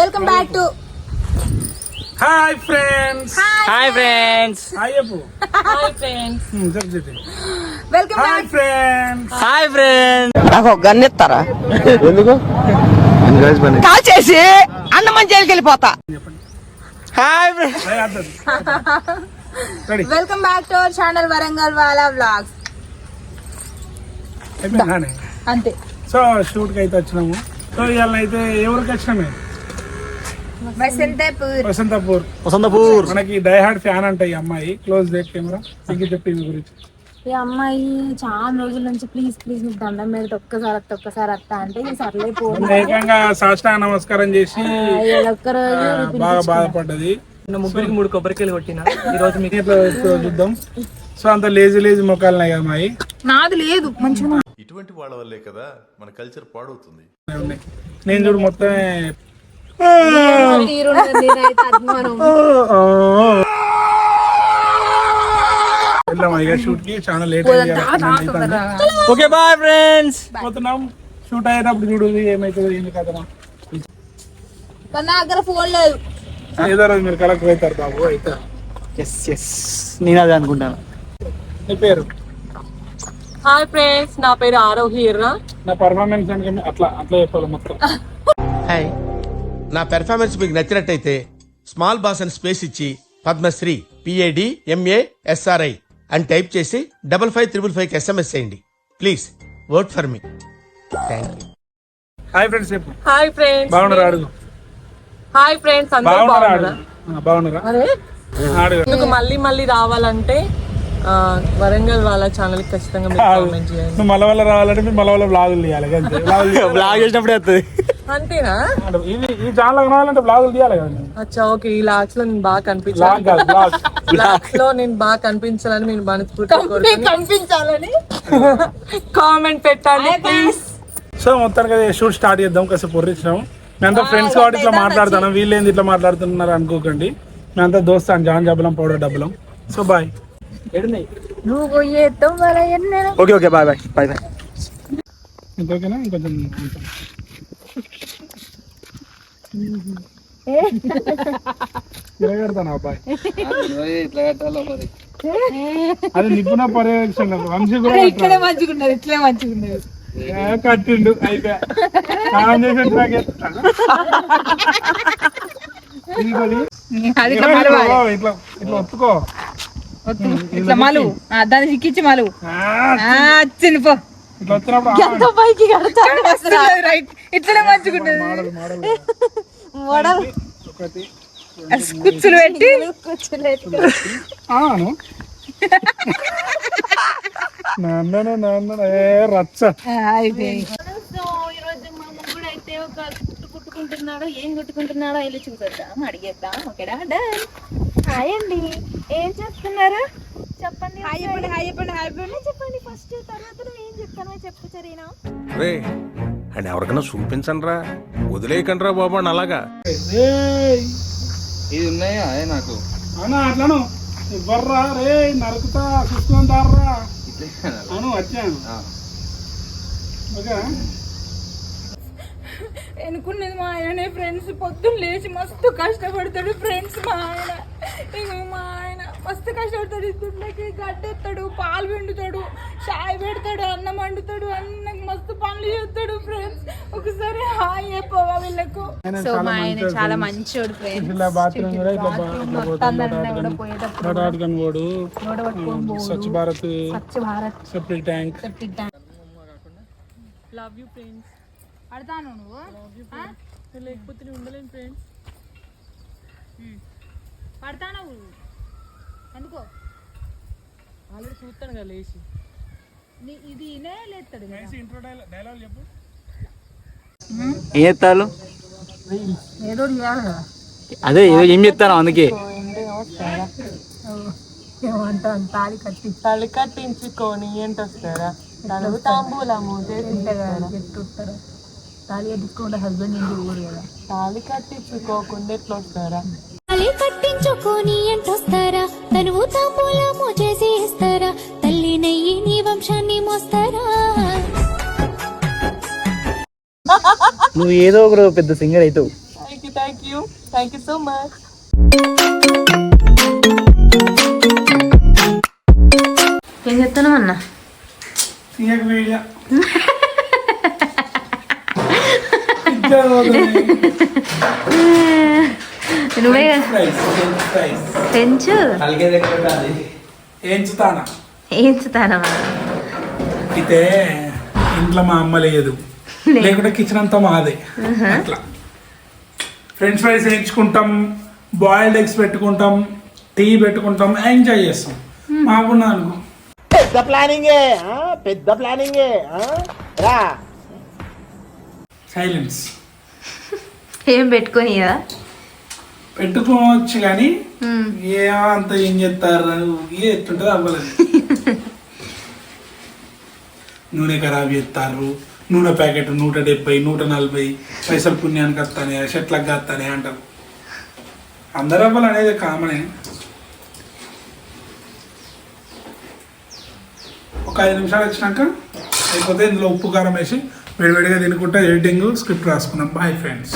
Welcome back to hi friends hi friends hi చెప్పు hi friends welcome hi back friends hi friends నాకు ఒక gun ఇస్తారా ఎందుకు? Call చేసి అన్నమని జైలుకి వెళ్ళిపోతా. Hi friends ready welcome back to our channel Warangal Wala vlogs అంతే. సో షూట్కి అయితే వచ్చినాము. సో ఇవాళ అయితే ఎవరికి వచ్చినామే? వసంతపూర్. వసంతపూర్. వసంతపూర్. మనకి డైహార్డ్ ఫ్యాన్ అంట ఈ అమ్మాయి. క్లోజ్ డేట్ కెమెరా ఇంక చెప్పి ఈమె గురించి. ఈ అమ్మాయి చాలా రోజుల నుంచి ప్లీజ్ ప్లీజ్ నీకు దండం మీద ఒక్కసారి అత్త ఒక్కసారి అత్త అంటే ఈ సర్లే ఏకంగా సాష్టాంగ నమస్కారం చేసి ఒక్కరోజు బాగా బాధపడ్డది. ముగ్గురికి మూడు కొబ్బరికాయలు కొట్టిన. ఈ రోజు మీకు చూద్దాం. సో అంత లేజీ లేజీ మొక్కలున్నాయి కదా అమ్మాయి. నాది లేదు మంచిగా ఇటువంటి వాళ్ళ వల్లే కదా మన కల్చర్ పాడవుతుంది. నేను చూడు ఇక షూట్కి చాలా లేట్ అయింది ఓకే బాయ్ ఫ్రెండ్స్ పోతున్నాం. షూట్ అయ్యేటప్పుడు చూడు ఏమైతుందో ఏంది కదా నా దగ్గర ఫోన్ లేదు. ఏదో రోజు మీరు కలెక్ట్ అవుతారు బాబు అయితే. ఎస్ ఎస్ నేను అదే అనుకుంటాను. నీ పేరు? హాయ్ ఫ్రెండ్స్ నా పేరు ఆరోహి ఎర్రా. నా పర్ఫార్మెన్స్ అంటే అట్లా అట్లా చెప్పాలి మొత్తం. హాయ్ నా పెర్ఫార్మెన్స్ మీకు నచ్చినట్టయితే స్మాల్ బాస్ అని స్పేస్ ఇచ్చి పద్మశ్రీ పిఏడి ఎంఏ ఎస్ఆర్ఐ అని టైప్ చేసి double five triple five SMS చేయండి. Please work for me thank you hi friends hi friends బాగున్నారా? అడుగు హాయ్ ఫ్రెండ్స్ అందరూ బాగున్నారా? అడుగు బాగున్నారా? అడుగు మీకు మళ్ళీ మళ్ళీ రావాలంటే వరంగల్ వాళ్ళ ఛానల్కి ఖచ్చితంగా మీరు కామెంట్ చేయండి. వల్ల రావాలంటే మీరు వల్ల బ్లాగులు తీయాలి. బ్లాగ్ చేసినప్పుడే వస్తుంది అంతేనా? ఇది ఈ ఛానల్ రావాలంటే బ్లాగులు తీయాలి కదా. నేను. అచ్చా ఓకే ఈ లాక్స్లో నేను బాగా బ్లాగ్ కనిపించాలి లాక్స్లో నేను బాగా కనిపించాలని మనస్ఫూర్తిగా కోరుకుని కనిపించాలని. కామెంట్ పెట్టండి ప్లీజ్ సో మొత్తానికి అది షూట్ స్టార్ట్ చేద్దాం కాసేపు పొర్రించినాం మేమంతా ఫ్రెండ్స్ కాబట్టి ఇట్లా మాట్లాడుతున్నాం వీళ్ళు ఏంది ఇట్లా మాట్లాడుతున్నారు అనుకోకండి. మేమంతా దోస్తాం జాన్ జబలం పౌడర్ డబ్బలం. సో బాయ్ నువ్వు ఎన్నెల okay okay bye bye bye bye ఇంకోకేనా? ఇంకొంచెం తిరగడతాను అబ్బాయి? అది నిపుణ పర్యవేక్షణ వంశీ కూడా ఇట్లే మంచిగున్నది ఇట్లే మంచిగున్నది. ఏ, కట్టిండు ఓ, ఇట్లా ఇట్లా ఒత్తుకో. ఇట్లా మలు ఆ, దాన్ని చిక్కించి మలు ఆ, ఆ, పైకి కడతాడు రైట్. ఇట్లనే మంచిగున్నది మోడల్ మోడల్. మోడల్ ఒకటి కుచ్చులు పెట్టి. ఆను నాన్న నాన్న ఏ రచ్చ. అయిపోయి సో ఈరోజు మా ముగ్గురు అయితే ఒక కుట్టు కుట్టుకుంటున్నాడో ఏం కుట్టుకుంటున్నాడో వెళ్ళి చూసేద్దాం అడిగేద్దాం. ఓకేనా? డన్. హాయ్ అండి. ఏం చేస్తున్నారు? చెప్పండి హాయ్ చెప్పండి హాయ్ చెప్పండి హాయ్ చెప్పండి. చెప్పండి ఫస్ట్ తర్వాత నువ్వు ఏం చెప్తానో చెప్పు సరేనా? రే అండ్ ఎవరికైనా చూపించండి రా వదిలేయకండి రా బాబు అని అలాగా. ఏయ్, ఇది ఉన్నాయా? అదే నాకు? అన్నా అట్లను. ఇవ్వర్రా రే నరుకుతా చూసుకుంటారా? అను వచ్చాను. ఓకే. అనుకున్నది మా ఆయననే ఫ్రెండ్స్ పొద్దున్న లేచి మస్తు కష్టపడతాడు ఫ్రెండ్స్ మా ఆయన. ఇక మా ఆయన మస్తు కష్టపడతాడు. ఇద్దరికి గడ్డెత్తాడు పాలు పిండుతాడు చాయ్ పెడతాడు అన్నం వండుతాడు అన్నం మస్తు పనులు చేస్తాడు ఫ్రెండ్స్ ఒకసారి హాయ్ చెప్పవా వీళ్ళకు? సో మా ఆయన చాలా మంచోడు ఫ్రెండ్స్ ఇట్లా బాత్రూమ్ కూడా ఇట్లా పోయేటప్పుడు. Swachh Bharat Swachh Bharat. Septic tank. Septic tank. Love you friends పడతాను నువ్వు? లేకపోతే ఉండలేను ఫ్రెండ్స్ పడతాను ఎందుకో ఆల్రెడీ చూస్తాను కదా లేచి. ఇది ఇనే లేస్తాడు కదా. ఇంట్రో డైలాగ్ చెప్పు. ఏం ఏదో అదే ఏదో ఏం చెప్తాను అందుకే. ఏమంటాను తాళి కట్టి. తల్లి కట్టించుకొని ఏంటి వస్తారా? తలుగు తాంబూలము చెట్టు తాళి కట్టించుకుంటే హస్బెండ్ ఇంటికి ఊరు కదా. తాళి కట్టించుకోకుండా ఎట్లా వస్తారా? తాళి కట్టించుకొని ఎంటొస్తారా తనువు తాంబూలము చేసి ఇస్తారా? తల్లి నెయ్యి నీ వంశాన్ని మోస్తారా? నువ్వు ఏదో ఒక పెద్ద సింగర్ అవుతావు thank you thank you so much ఏం చెప్తున్నావు అన్న? వీడియో నువ్వే పెంచు ఏంచుతానా? ఏంచుతానమ్మా అయితే ఇంట్లో మా అమ్మ లేదు. లేకుంటే కిచెన్ అంతా మాదే. అట్లా. ఫ్రెంచ్ ఫ్రైస్ వేయించుకుంటాం బాయిల్డ్ ఎగ్స్ పెట్టుకుంటాం టీ పెట్టుకుంటాం ఎంజాయ్ చేస్తాం. మాకున్నా అనుకో. పెద్ద ప్లానింగే పెద్ద ప్లానింగే రా. సైలెన్స్ ఏం పెట్టుకొని కదా పెట్టుకోవచ్చు కానీ ఏ అంత ఏం చేస్తారు? ఏ ఎట్టుంటుంది అవ్వలేదు నూనె ఖరాబ్ చేస్తారు. నూనె ప్యాకెట్ నూట డెబ్బై నూట నలభై పైసలు పుణ్యానికి వస్తానే చెట్లకు వస్తానే అంటారు. అందరు అవ్వాలి అనేది కామనే ఒక ఐదు నిమిషాలు వచ్చినాక అయిపోతే ఇందులో ఉప్పు కారం వేసి వేడివేడిగా తినుకుంటా ఎడిటింగ్ స్క్రిప్ట్ రాసుకున్నాం బాయ్ ఫ్రెండ్స్